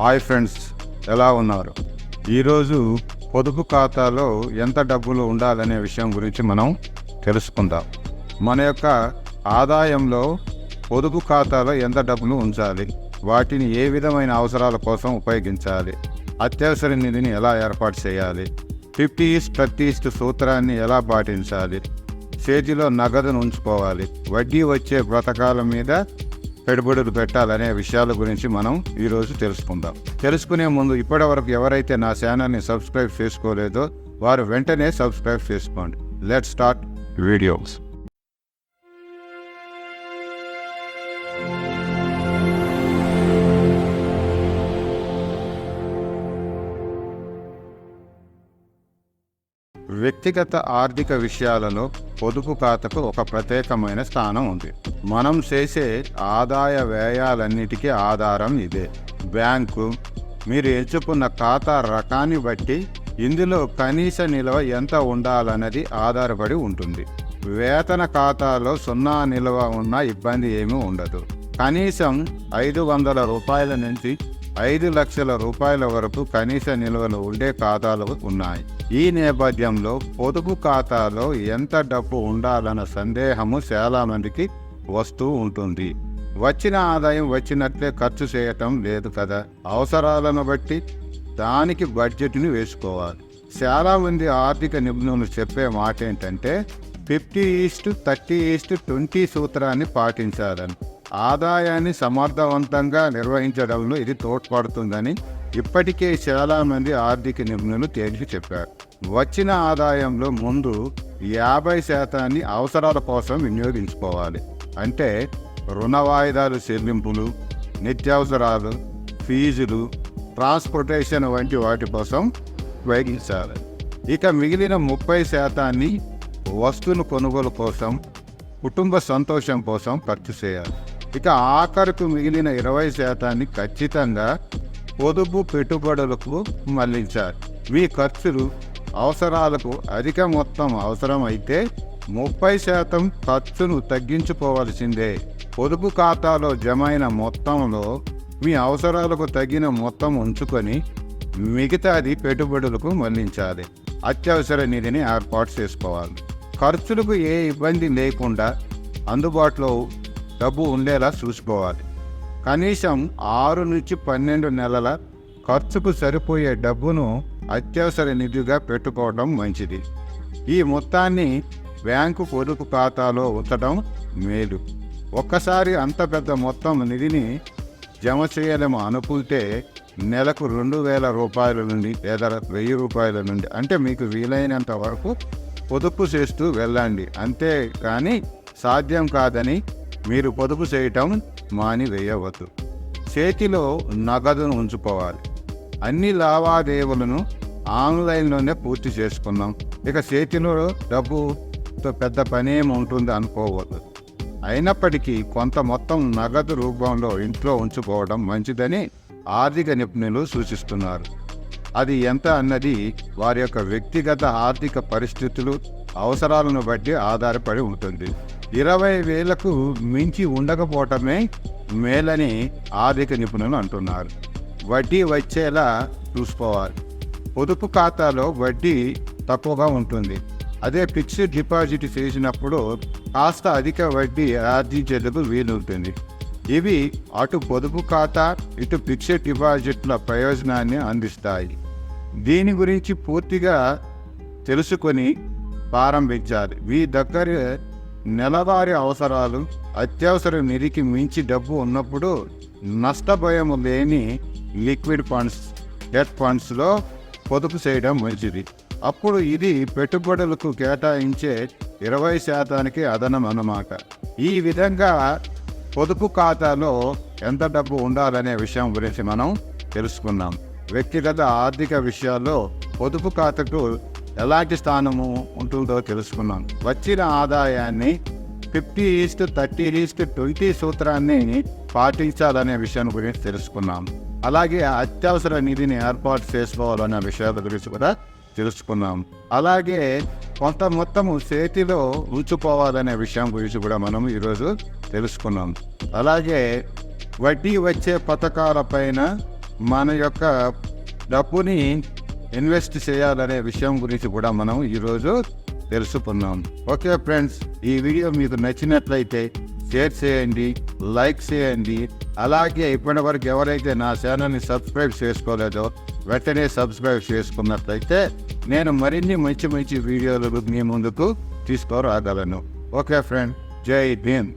Hi friends ఎలా ఉన్నారు? ఈరోజు పొదుపు ఖాతాలో ఎంత డబ్బులు ఉండాలనే విషయం గురించి మనం తెలుసుకుందాం. మన యొక్క ఆదాయంలో పొదుపు ఖాతాలో ఎంత డబ్బులు ఉంచాలి వాటిని ఏ విధమైన అవసరాల కోసం ఉపయోగించాలి అత్యవసర నిధిని ఎలా ఏర్పాటు చేయాలి ఫిఫ్టీ ఈస్ట్ థర్టీ ఈస్ట్ సూత్రాన్ని ఎలా పాటించాలి చేతిలో నగదును ఉంచుకోవాలి వడ్డీ వచ్చే బ్రతకాల మీద పెట్టుబడులు పెట్టాలనే విషయాల గురించి మనం ఈరోజు తెలుసుకుందాం. తెలుసుకునే ముందు ఇప్పటి వరకు ఎవరైతే నా ఛానల్ని సబ్స్క్రైబ్ చేసుకోలేదో వారు వెంటనే సబ్స్క్రైబ్ చేసుకోండి. Let start videos. వ్యక్తిగత ఆర్థిక విషయాలలో పొదుపు ఖాతాకు ఒక ప్రత్యేకమైన స్థానం ఉంది. మనం చేసే ఆదాయ వ్యయాలన్నిటికీ ఆధారం ఇదే. బ్యాంకు మీరు ఎంచుకున్న ఖాతా రకాన్ని బట్టి ఇందులో కనీస నిల్వ ఎంత ఉండాలన్నది ఆధారపడి ఉంటుంది. వేతన ఖాతాలో సున్నా నిల్వ ఉన్న ఇబ్బంది ఏమీ ఉండదు. కనీసం ఐదు వందల రూపాయల నుంచి ఐదు లక్షల రూపాయల వరకు కనీస నిల్వలు ఉండే ఖాతాలు ఉన్నాయి. ఈ నేపథ్యంలో పొదుపు ఖాతాలో ఎంత డబ్బు ఉండాలన్న సందేహము చాలా మందికి వస్తూ ఉంటుంది. వచ్చిన ఆదాయం వచ్చినట్లే ఖర్చు చేయటం లేదు కదా? అవసరాలను బట్టి దానికి బడ్జెట్ని వేసుకోవాలి. చాలా మంది ఆర్థిక నిపుణులు చెప్పే మాట ఏంటంటే fifty is to thirty is to twenty సూత్రాన్ని పాటించాలని. ఆదాయాన్ని సమర్థవంతంగా నిర్వహించడంలో ఇది తోడ్పడుతుందని ఇప్పటికే చాలామంది ఆర్థిక నిపుణులు తేల్చి చెప్పారు. వచ్చిన ఆదాయంలో ముందు యాభై శాతాన్ని అవసరాల కోసం వినియోగించుకోవాలి. అంటే రుణ వాయిదాలు చెల్లింపులు నిత్యావసరాలు ఫీజులు ట్రాన్స్పోర్టేషన్ వంటి వాటి కోసం ఉపయోగించాలి. ఇక మిగిలిన ముప్పై శాతాన్ని వస్తువును కొనుగోలు కోసం కుటుంబ సంతోషం కోసం ఖర్చు చేయాలి. ఇక ఆఖరుకు మిగిలిన ఇరవై శాతాన్ని ఖచ్చితంగా పొదుపు పెట్టుబడులకు మళ్ళించాలి మీ ఖర్చులు అవసరాలకు అధిక మొత్తం అవసరమైతే ముప్పై శాతం ఖర్చును తగ్గించుకోవాల్సిందే. పొదుపు ఖాతాలో జమైన మొత్తంలో మీ అవసరాలకు తగిన మొత్తం ఉంచుకొని మిగతాది పెట్టుబడులకు మళ్ళించాలి. అత్యవసర నిధిని ఏర్పాటు చేసుకోవాలి. ఖర్చులకు ఏ ఇబ్బంది లేకుండా అందుబాటులో డబ్బు ఉండేలా చూసుకోవాలి. కనీసం ఆరు నుంచి పన్నెండు నెలల ఖర్చుకు సరిపోయే డబ్బును అత్యవసర నిధిగా పెట్టుకోవడం మంచిది. ఈ మొత్తాన్ని బ్యాంకు పొదుపు ఖాతాలో ఉంచడం మేలు. ఒక్కసారి అంత పెద్ద మొత్తం నిధిని జమ చేయలేము అనుకుంటే నెలకు రెండు వేల రూపాయల నుండి లేదా వెయ్యి రూపాయల నుండి అంటే మీకు వీలైనంత వరకు పొదుపు చేస్తూ వెళ్ళండి. అంతే కానీ సాధ్యం కాదని మీరు పొదుపు చేయటం మానివేయవద్దు. చేతిలో నగదును ఉంచుకోవాలి. అన్ని లావాదేవీలను ఆన్లైన్లోనే పూర్తి చేసుకున్నాం ఇక చేతిలో డబ్బుతో పెద్ద పని ఉంటుంది అనుకోవద్దు. అయినప్పటికీ కొంత మొత్తం నగదు రూపంలో ఇంట్లో ఉంచుకోవడం మంచిదని ఆర్థిక నిపుణులు సూచిస్తున్నారు. అది ఎంత అన్నది వారి యొక్క వ్యక్తిగత ఆర్థిక పరిస్థితులు అవసరాలను బట్టి ఆధారపడి ఉంటుంది. ఇరవై వేలకు మించి ఉండకపోవటమే మేలని ఆర్థిక నిపుణులు అంటున్నారు. వడ్డీ వచ్చేలా చూసుకోవాలి. పొదుపు ఖాతాలో వడ్డీ తక్కువగా ఉంటుంది. అదే ఫిక్స్డ్ డిపాజిట్ చేసినప్పుడు కాస్త అధిక వడ్డీ ఆర్జించేందుకు వీలుంటుంది. ఇవి అటు పొదుపు ఖాతా ఇటు ఫిక్స్డ్ డిపాజిట్ల ప్రయోజనాన్ని అందిస్తాయి. దీని గురించి పూర్తిగా తెలుసుకొని ప్రారంభించాలి. మీ దగ్గర నెలవారీ అవసరాలు అత్యవసర నిధికి మించి డబ్బు ఉన్నప్పుడు నష్టభయం లేని లిక్విడ్ ఫండ్స్ డెట్ ఫండ్స్లో పొదుపు చేయడం మంచిది. అప్పుడు ఇది పెట్టుబడులకు కేటాయించే ఇరవై శాతానికి అదనం అన్నమాట. ఈ విధంగా పొదుపు ఖాతాలో ఎంత డబ్బు ఉండాలనే విషయం గురించి మనం తెలుసుకున్నాం వ్యక్తిగత ఆర్థిక విషయాల్లో పొదుపు ఖాతాకు ఎలాంటి స్థానము ఉంటుందో తెలుసుకున్నాం వచ్చిన ఆదాయాన్ని fifty is to thirty is to twenty సూత్రాన్ని పాటించాలనే విషయం గురించి తెలుసుకున్నాం. అలాగే అత్యవసర నిధిని ఏర్పాటు చేసుకోవాలనే విషయాల గురించి కూడా తెలుసుకున్నాం. అలాగే కొంత మొత్తము చేతిలో ఉంచుకోవాలనే విషయం గురించి కూడా మనం ఈరోజు తెలుసుకున్నాం. అలాగే వడ్డీ వచ్చే పథకాలపైన మన యొక్క డబ్బుని ఇన్వెస్ట్ చేయాలనే విషయం గురించి కూడా మనం ఈరోజు తెలుసుకున్నాం. ఓకే ఫ్రెండ్స్ ఈ వీడియో మీకు నచ్చినట్లయితే షేర్ చేయండి లైక్ చేయండి. అలాగే ఇప్పటి వరకు ఎవరైతే నా ఛానల్ని సబ్స్క్రైబ్ చేసుకోలేదో వెంటనే సబ్స్క్రైబ్ చేసుకున్నట్లయితే నేను మరిన్ని మంచి మంచి వీడియోలు మీ ముందుకు తీసుకురాగలను. ఓకే ఫ్రెండ్ జై భీమ్